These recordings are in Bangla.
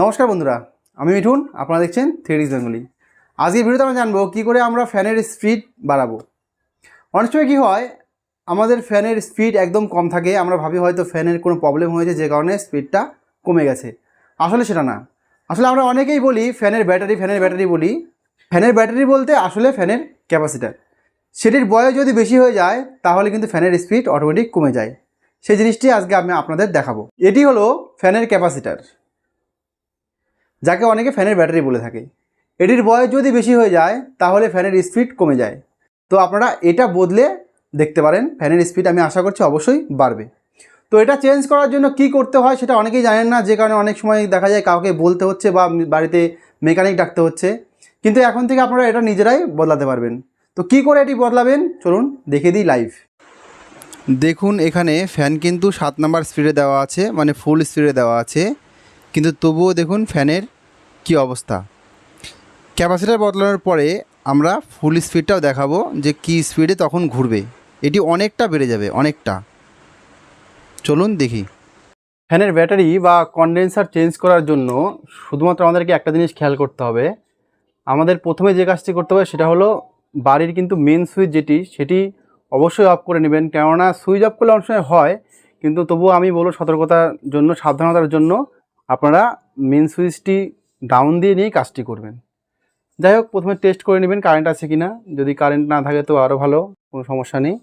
নমস্কার বন্ধুরা, আমি মিঠুন, আপনারা দেখছেন থ্রিডিস বেঙ্গলি। আজকের ভিডিওতে আমরা জানব কী করে আমরা ফ্যানের স্পিড বাড়াবো। অনেক সময় কী হয়, আমাদের ফ্যানের স্পিড একদম কম থাকে, আমরা ভাবি হয়তো ফ্যানের কোনো প্রবলেম হয়েছে, যে কারণে স্পিডটা কমে গেছে। আসলে সেটা না। আসলে আমরা অনেকেই বলি, ফ্যানের ব্যাটারি ফ্যানের ব্যাটারি বলি। ফ্যানের ব্যাটারি বলতে আসলে ফ্যানের ক্যাপাসিটার। সেটির বয়স যদি বেশি হয়ে যায়, তাহলে কিন্তু ফ্যানের স্পিড অটোমেটিক কমে যায়। সেই জিনিসটি আজকে আমি আপনাদের দেখাবো। এটি হলো ফ্যানের ক্যাপাসিটার। যাকে অনেকে ফ্যানের ব্যাটারি বলে থাকে। এটির বয়স যদি বেশি হয়ে যায়, তাহলে ফ্যানের স্পিড কমে যায়। তো আপনারা এটা বদলে দেখতে পারেন, ফ্যানের স্পিড আমি আশা করছি অবশ্যই বাড়বে। তো এটা চেঞ্জ করার জন্য কি করতে হয় সেটা অনেকেই জানেন না, যে কারণে অনেক সময় দেখা যায় কাউকে বলতে হচ্ছে বা বাড়িতে মেকানিক ডাকতে হচ্ছে। কিন্তু এখন থেকে আপনারা এটা নিজেরাই বদলাতে পারবেন। তো কি করে এটি বদলাবেন? চলুন দেখে দিই লাইভ দেখুন, এখানে ফ্যান কিন্তু সাত নাম্বার স্পিডে দেওয়া আছে মানে ফুল স্পিডে দেওয়া আছে। কিন্তু তবুও দেখুন ফ্যানের কি অবস্থা। ক্যাপাসিটার বদলানোর পরে আমরা ফুল স্পিডটাও দেখাবো যে কি স্পিডে তখন ঘুরবে। এটি অনেকটা বেড়ে যাবে, অনেকটা। চলুন দেখি। ফ্যানের ব্যাটারি বা কন্ডেন্সার চেঞ্জ করার জন্য শুধুমাত্র আমাদেরকে একটা জিনিস খেয়াল করতে হবে। আমাদের প্রথমে যে কাজটি করতে হবে সেটা হলো বাড়ির কিন্তু মেন সুইচ যেটি, সেটি অবশ্যই অফ করে নেবেন। কেননা সুইচ অফ করলে অনেক সময় হয়, কিন্তু তবুও আমি বলব সতর্কতার জন্য, সাবধানতার জন্য আপনারা মেন সুইচটি ডাউন দিয়ে নিয়েই কাজটি করবেন। যাই হোক, প্রথমে টেস্ট করে নেবেন কারেন্ট আছে কি না যদি কারেন্ট না থাকে তো আরও ভালো, কোনো সমস্যা নেই।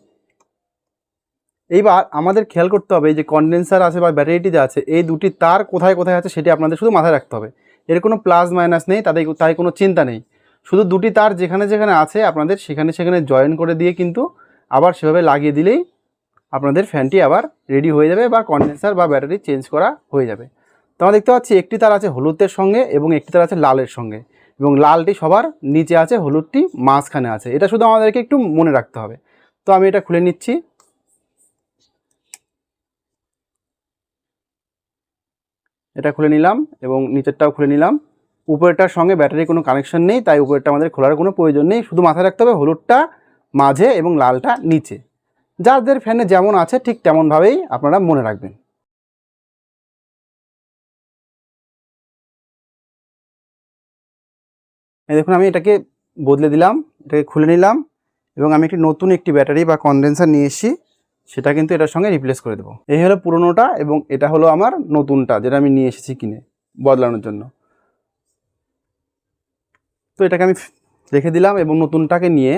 এইবার আমাদের খেয়াল করতে হবে যে কন্ডেন্সার আছে বা ব্যাটারিটি যে আছে, এই দুটি তার কোথায় কোথায় আছে সেটি আপনাদের শুধু মাথায় রাখতে হবে। এর কোনো প্লাস মাইনাস নেই, তাদের তাই কোনো চিন্তা নেই। শুধু দুটি তার যেখানে যেখানে আছে আপনাদের সেখানে সেখানে জয়েন করে দিয়ে কিন্তু আবার সেভাবে লাগিয়ে দিলেই আপনাদের ফ্যানটি আবার রেডি হয়ে যাবে বা কন্ডেন্সার বা ব্যাটারি চেঞ্জ করা হয়ে যাবে। তো আমরা দেখতে পাচ্ছি একটি তার আছে হলুদের সঙ্গে এবং একটি তার আছে লালের সঙ্গে। এবং লালটি সবার নিচে আছে, হলুদটি মাঝখানে আছে। এটা শুধু আমাদেরকে একটু মনে রাখতে হবে। তো আমি এটা খুলে নিচ্ছি। এটা খুলে নিলাম এবং নিচেরটাও খুলে নিলাম। উপরেরটার সঙ্গে ব্যাটারির কোনো কানেকশন নেই, তাই উপরেরটা আমাদের খোলার কোনো প্রয়োজন নেই। শুধু মাথায় রাখতে হবে হলুদটা মাঝে এবং লালটা নিচে। যাদের ফ্যানে যেমন আছে, ঠিক তেমনভাবেই আপনারা মনে রাখবেন। দেখুন, আমি এটাকে বদলে দিলাম, এটাকে খুলে নিলাম, এবং আমি একটি নতুন একটি ব্যাটারি বা কনডেন্সার নিয়ে এসেছি, সেটা কিন্তু এটার সঙ্গে রিপ্লেস করে দেবো। এই হলো পুরোনোটা, এবং এটা হলো আমার নতুনটা, যেটা আমি নিয়ে এসেছি কিনে, বদলানোর জন্য। তো এটাকে আমি রেখে দিলাম, এবং নতুনটাকে নিয়ে,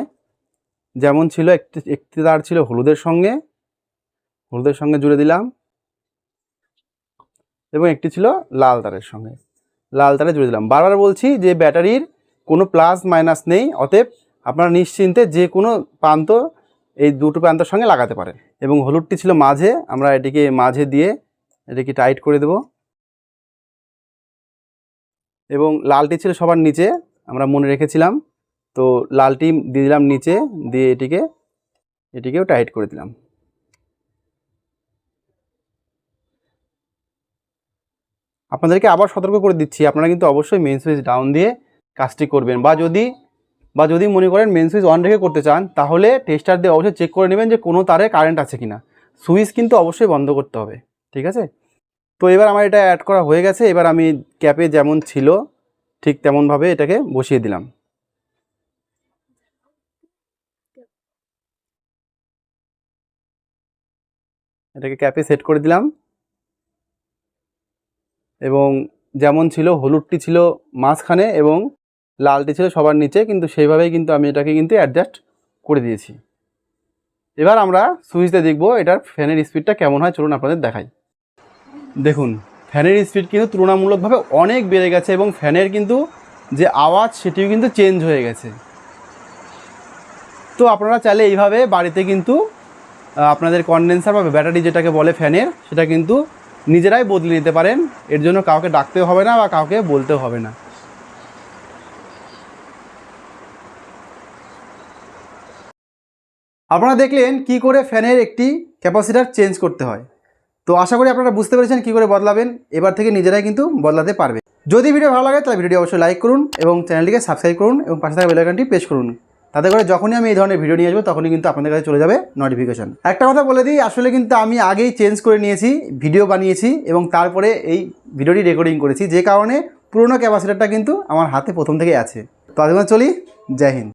যেমন ছিল, একটি একটি তার ছিল হলুদের সঙ্গে হলুদের সঙ্গে জুড়ে দিলাম, এবং একটি ছিল লাল তারের সঙ্গে, লাল তারে জুড়ে দিলাম। বারবার বলছি যে ব্যাটারির কোনো প্লাস মাইনাস নেই, অতএব আপনারা নিশ্চিন্তে যে কোনো প্রান্ত এই দুটো প্রান্তের সঙ্গে লাগাতে পারেন। এবং হলুদটি ছিল মাঝে, আমরা এটিকে মাঝে দিয়ে এটিকে টাইট করে দেব। এবং লালটি ছিল সবার নিচে, আমরা মনে রেখেছিলাম। তো লালটি দিয়ে দিলাম নিচে, দিয়ে এটিকে, এটিকেও টাইট করে দিলাম। আপনাদেরকে আবার সতর্ক করে দিচ্ছি, আপনারা কিন্তু অবশ্যই মেন সুইচ ডাউন দিয়ে কাজটি করবেন। বা যদি বা যদি মনে করেন মেন সুইচ অন রেখে করতে চান, তাহলে টেস্টার দিয়ে অবশ্যই চেক করে নেবেন যে কোনো তারে কারেন্ট আছে কিনা। সুইচ কিন্তু অবশ্যই বন্ধ করতে হবে, ঠিক আছে? তো এবার আমার এটা অ্যাড করা হয়ে গেছে, এবার আমি ক্যাপে যেমন ছিল, ঠিক তেমনভাবে এটাকে বসিয়ে দিলাম। এটাকে ক্যাপে সেট করে দিলাম। এবং যেমন ছিল, হলুদটি ছিল মাঝখানে এবং লালটি ছিল সবার নিচে, কিন্তু সেইভাবেই কিন্তু আমি এটাকে কিন্তু অ্যাডজাস্ট করে দিয়েছি। এবার আমরা সুইচতে দেখব এটার ফ্যানের স্পিডটা কেমন হয়, চলুন আপনাদের দেখাই। দেখুন ফ্যানের স্পিড কিন্তু তুলনামূলকভাবে অনেক বেড়ে গেছে এবং ফ্যানের কিন্তু যে আওয়াজ, সেটিও কিন্তু চেঞ্জ হয়ে গেছে। তো আপনারা চাইলে এইভাবে বাড়িতে কিন্তু আপনাদের কন্ডেন্সার বা ব্যাটারি যেটাকে বলে ফ্যানের সেটা কিন্তু নিজেরাই বদলে নিতে পারেন। এর জন্য কাউকে ডাকতেও হবে না বা কাউকে বলতেও হবে না। আপনারা দেখলেন কি করে ফ্যানের একটি ক্যাপাসিটার চেঞ্জ করতে হয়। তো আশা করি আপনারা বুঝতে পেরেছেন কি করে বদলাবেন। এবার থেকে নিজেরাই কিন্তু বদলাতে পারবে যদি ভিডিও ভালো লাগে, তাহলে ভিডিওটি অবশ্যই লাইক করুন এবং চ্যানেলটিকে সাবস্ক্রাইব করুন এবং পাশে থাকা বেলাইকনটি প্রেস করুন। তাতে করে যখনই আমি এই ধরনের ভিডিও নিয়ে আসব, তখনই কিন্তু আপনাদের কাছে চলে যাবে নোটিফিকেশন একটা কথা বলে দিই, আসলে কিন্তু আমি আগেই চেঞ্জ করে নিয়েছি, ভিডিও বানিয়েছি এবং তারপরে এই ভিডিওটি রেকর্ডিং করেছি। যে কারণে পুরোনো ক্যাপাসিটারটা কিন্তু আমার হাতে প্রথম থেকেই আছে। তো আজকে চলি, জয় হিন্দ।